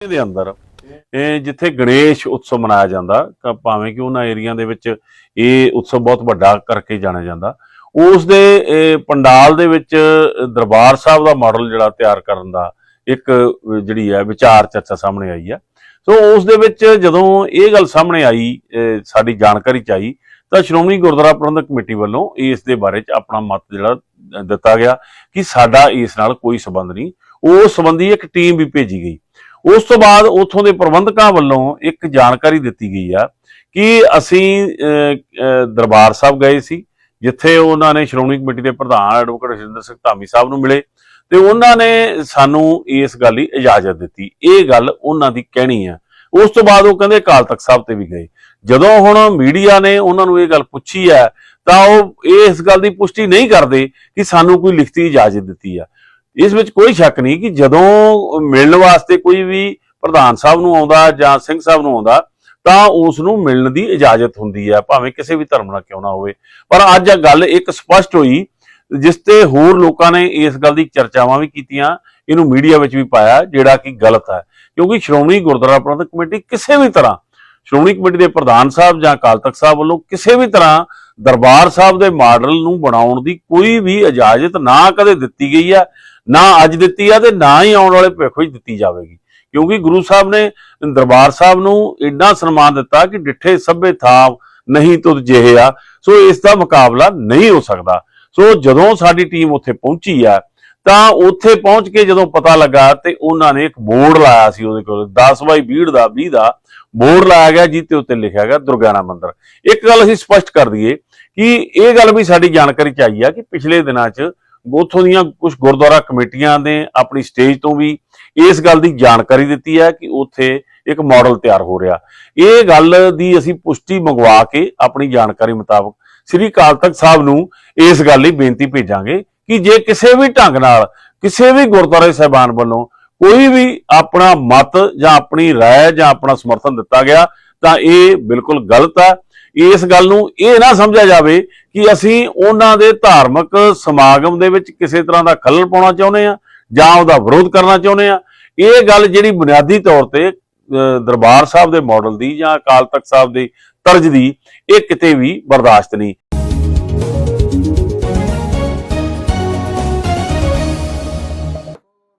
ਦੇ ਅੰਦਰ, ਇਹ ਜਿੱਥੇ ਗਣੇਸ਼ ਉਤਸਵ ਮਨਾਇਆ ਜਾਂਦਾ ਭਾਵੇਂ ਕਿ ਉਹਨਾਂ ਏਰੀਆ ਦੇ ਵਿੱਚ ਇਹ ਉਤਸਵ ਬਹੁਤ ਵੱਡਾ ਕਰਕੇ ਜਾਣਿਆ ਜਾਂਦਾ, ਉਸ ਦੇ ਪੰਡਾਲ ਦੇ ਵਿੱਚ ਦਰਬਾਰ ਸਾਹਿਬ ਦਾ ਮਾਡਲ ਜਿਹੜਾ ਤਿਆਰ ਕਰਨ ਦਾ ਇੱਕ ਜਿਹੜੀ ਹੈ ਵਿਚਾਰ ਚਰਚਾ ਸਾਹਮਣੇ ਆਈ ਹੈ। ਸੋ ਉਸ ਦੇ ਵਿੱਚ ਜਦੋਂ ਇਹ ਗੱਲ ਸਾਹਮਣੇ ਆਈ ਸਾਡੀ ਜਾਣਕਾਰੀ ਚ ਆਈ, ਤਾਂ ਸ਼੍ਰੋਮਣੀ ਗੁਰਦੁਆਰਾ ਪ੍ਰਬੰਧਕ ਕਮੇਟੀ ਵੱਲੋਂ ਇਸ ਦੇ ਬਾਰੇ ਚ ਆਪਣਾ ਮਤ ਜਿਹੜਾ ਦਿੱਤਾ ਗਿਆ ਕਿ ਸਾਡਾ ਇਸ ਨਾਲ ਕੋਈ ਸਬੰਧ ਨਹੀਂ। ਉਸ ਸੰਬੰਧੀ ਇੱਕ ਟੀਮ ਵੀ ਭੇਜੀ ਗਈ। ਉਸ ਤੋਂ ਬਾਅਦ ਉਥੋਂ ਦੇ ਪ੍ਰਬੰਧਕਾਂ ਵੱਲੋਂ ਇੱਕ ਜਾਣਕਾਰੀ ਦਿੱਤੀ ਗਈ ਆ ਕਿ ਅਸੀਂ ਅਹ, ਦਰਬਾਰ ਸਾਹਿਬ ਗਏ ਸੀ ਜਿੱਥੇ ਉਹਨਾਂ ਨੇ ਸ਼੍ਰੋਮਣੀ ਕਮੇਟੀ ਦੇ ਪ੍ਰਧਾਨ ਐਡਵੋਕੇਟ ਹਰਿੰਦਰ ਸਿੰਘ ਧਾਮੀ ਸਾਹਿਬ ਨੂੰ ਮਿਲੇ ਤੇ ਉਹਨਾਂ ਨੇ ਸਾਨੂੰ ਇਸ ਗੱਲ ਦੀ ਇਜਾਜ਼ਤ ਦਿੱਤੀ। ਇਹ ਗੱਲ ਉਹਨਾਂ ਦੀ ਕਹਿਣੀ ਆ। ਉਸ ਤੋਂ ਬਾਅਦ ਉਹ ਕਹਿੰਦੇ ਅਕਾਲ ਤਖਤ ਸਾਹਿਬ ਤੇ ਵੀ ਗਏ। ਜਦੋਂ ਹੁਣ ਮੀਡੀਆ ਨੇ ਉਹਨਾਂ ਨੂੰ ਇਹ ਗੱਲ ਪੁੱਛੀ ਹੈ ਤਾਂ ਉਹ ਇਸ ਗੱਲ ਦੀ ਪੁਸ਼ਟੀ ਨਹੀਂ ਕਰਦੇ ਕਿ ਸਾਨੂੰ ਕੋਈ ਲਿਖਤੀ ਇਜਾਜ਼ਤ ਦਿੱਤੀ ਆ। ਇਸ ਵਿੱਚ ਕੋਈ ਸ਼ੱਕ ਨਹੀਂ ਕਿ ਜਦੋਂ ਮਿਲਣ ਵਾਸਤੇ ਕੋਈ ਵੀ ਪ੍ਰਧਾਨ ਸਾਹਿਬ ਨੂੰ ਆਉਂਦਾ ਜਾਂ ਸਿੰਘ ਸਾਹਿਬ ਨੂੰ ਆਉਂਦਾ, ਤਾਂ ਉਸ ਨੂੰ ਮਿਲਣ ਦੀ ਇਜਾਜ਼ਤ ਹੁੰਦੀ ਹੈ, ਭਾਵੇਂ ਕਿਸੇ ਵੀ ਧਰਮ ਨਾਲ ਕਿਉਂ ਨਾ ਹੋਵੇ। ਪਰ ਅੱਜ ਇਹ ਗੱਲ ਇੱਕ ਸਪਸ਼ਟ ਹੋਈ, ਜਿਸ ਤੇ ਹੋਰ ਲੋਕਾਂ ਨੇ ਇਸ ਗੱਲ ਦੀ ਚਰਚਾਵਾਂ ਵੀ ਕੀਤੀਆਂ, ਇਹਨੂੰ ਮੀਡੀਆ ਵਿੱਚ ਵੀ ਪਾਇਆ, ਜਿਹੜਾ ਕਿ ਗਲਤ ਹੈ। ਕਿਉਂਕਿ ਸ਼੍ਰੋਮਣੀ ਗੁਰਦੁਆਰਾ ਪ੍ਰਬੰਧਕ ਕਮੇਟੀ ਕਿਸੇ ਵੀ ਤਰ੍ਹਾਂ, ਸ਼੍ਰੋਮਣੀ ਕਮੇਟੀ ਦੇ ਪ੍ਰਧਾਨ ਸਾਹਿਬ ਜਾਂ ਅਕਾਲ ਤਖਤ ਸਾਹਿਬ ਵੱਲੋਂ ਕਿਸੇ ਵੀ ਤਰ੍ਹਾਂ ਦਰਬਾਰ ਸਾਹਿਬ ਦੇ ਮਾਡਲ ਨੂੰ ਬਣਾਉਣ ਦੀ ਕੋਈ ਵੀ ਇਜਾਜ਼ਤ ਨਾ ਕਦੇ ਦਿੱਤੀ ਗਈ ਹੈ। ਨਾ ਅੱਜ ਦਿੱਤੀ ਆ ਤੇ ਨਾ ਹੀ ਆਉਣ ਵਾਲੇ ਭਵਿੱਖ ਵਿੱਚ ਦਿੱਤੀ ਜਾਵੇਗੀ। ਕਿਉਂਕਿ ਗੁਰੂ ਸਾਹਿਬ ਨੇ ਦਰਬਾਰ ਸਾਹਿਬ ਨੂੰ ਇੰਨਾ ਸਨਮਾਨ ਦਿੱਤਾ ਕਿ ਡਿੱਠੇ ਸਭੇ ਥਾਵ ਨਹੀਂ ਤੁਧ ਜਿਹੇ ਆ। ਸੋ ਇਸ ਦਾ ਮੁਕਾਬਲਾ ਨਹੀਂ ਹੋ ਸਕਦਾ। ਸੋ ਜਦੋਂ ਸਾਡੀ ਟੀਮ ਉੱਥੇ ਪਹੁੰਚੀ ਆ, ਤਾਂ ਉੱਥੇ ਪਹੁੰਚ ਕੇ ਜਦੋਂ ਪਤਾ ਲੱਗਾ ਤੇ ਉਹਨਾਂ ਨੇ ਇੱਕ ਬੋਰਡ ਲਾਇਆ ਸੀ ਉਹਦੇ ਕੋਲ 10 ਬਾਈ 20 ਦਾ 20 ਦਾ ਬੋਰਡ ਲਾਇਆ ਗਿਆ ਜਿੱਤੇ ਉੱਤੇ ਲਿਖਿਆ ਗਿਆ ਦੁਰਗਿਆਨਾ ਮੰਦਿਰ। ਇੱਕ ਗੱਲ ਅਸੀਂ ਸਪਸ਼ਟ ਕਰ ਦਈਏ ਕਿ ਇਹ ਗੱਲ ਵੀ ਸਾਡੀ ਜਾਣਕਾਰੀ ਚ ਆਈ ਆ ਕਿ ਪਿਛਲੇ ਦਿਨਾਂ 'ਚ ਉੱਥੋਂ ਦੀਆਂ ਕੁਝ ਗੁਰਦੁਆਰਾ ਕਮੇਟੀਆਂ ਨੇ ਆਪਣੀ ਸਟੇਜ ਤੋਂ ਵੀ ਇਸ ਗੱਲ ਦੀ ਜਾਣਕਾਰੀ ਦਿੱਤੀ ਹੈ ਕਿ ਉੱਥੇ ਇੱਕ ਮਾਡਲ ਤਿਆਰ ਹੋ ਰਿਹਾ ਇਹ ਗੱਲ ਦੀ ਅਸੀਂ ਪੁਸ਼ਟੀ ਮੰਗਵਾ ਕੇ ਆਪਣੀ ਜਾਣਕਾਰੀ ਮੁਤਾਬਕ ਸ੍ਰੀ ਅਕਾਲ ਤਖਤ ਸਾਹਿਬ ਨੂੰ ਇਸ ਗੱਲ ਲਈ ਬੇਨਤੀ ਭੇਜਾਂਗੇ ਕਿ ਜੇ ਕਿਸੇ ਵੀ ਢੰਗ ਨਾਲ ਕਿਸੇ ਵੀ ਗੁਰਦੁਆਰੇ ਸਾਹਿਬਾਨ ਵੱਲੋਂ ਕੋਈ ਵੀ ਆਪਣਾ ਮਤ ਜਾਂ ਆਪਣੀ رائے ਜਾਂ ਆਪਣਾ ਸਮਰਥਨ ਦਿੱਤਾ ਗਿਆ ਤਾਂ ਇਹ ਬਿਲਕੁਲ ਗਲਤ ਹੈ ਇਸ ਗੱਲ ਨੂੰ ਇਹ ਨਾ ਸਮਝਿਆ ਜਾਵੇ ਕਿ ਅਸੀਂ ਉਹਨਾਂ ਦੇ ਧਾਰਮਿਕ ਸਮਾਗਮ ਦੇ ਵਿੱਚ ਕਿਸੇ ਤਰ੍ਹਾਂ ਦਾ ਖੱਲਲ ਪਾਉਣਾ ਚਾਹੁੰਦੇ ਆ ਜਾਂ ਉਹਦਾ ਵਿਰੋਧ ਕਰਨਾ ਚਾਹੁੰਦੇ ਆ ਇਹ ਗੱਲ ਜਿਹੜੀ ਬੁਨਿਆਦੀ ਤੌਰ ਤੇ ਅਹ, ਦਰਬਾਰ ਸਾਹਿਬ ਦੇ ਮਾਡਲ ਦੀ ਜਾਂ ਅਕਾਲ ਤਖਤ ਸਾਹਿਬ ਦੀ ਤਰਜ ਦੀ ਇਹ ਕਿਤੇ ਵੀ ਬਰਦਾਸ਼ਤ ਨਹੀਂ।